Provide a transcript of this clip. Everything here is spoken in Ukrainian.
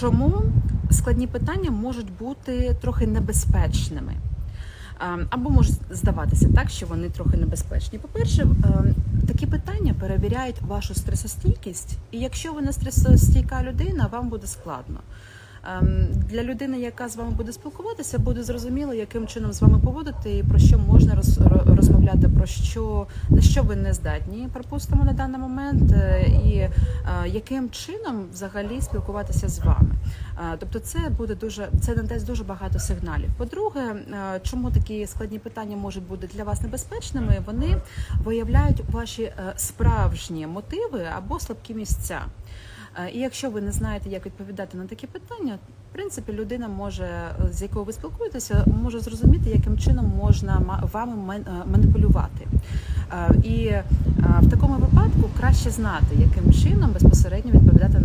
чому складні питання можуть бути трохи небезпечними? Ем, Або може здаватися так, що вони трохи небезпечні. По-перше, ем, такі питання перевіряють вашу стресостійкість, і якщо ви не стресостійка людина, вам буде складно. Ем, Для людини, яка з вами буде спілкуватися, буде зрозуміло, яким чином з вами поводити і про що можна розмовляти, про що на що ви не здатні, припустимо на даний момент, е, і е, яким чином взагалі спілкуватися з вами. Е, Тобто, це буде дуже це надасть дуже багато сигналів. По-друге, чому такі складні питання можуть бути для вас небезпечними? Вони виявляють ваші справжні мотиви або слабкі місця. Е, І якщо ви не знаєте, як відповідати на такі питання, в принципі, людина може, е, з якою ви спілкуєтеся, може зрозуміти, яким чином можна вами е, маніпулювати. І в такому випадку краще знати, яким чином безпосередньо відповідати.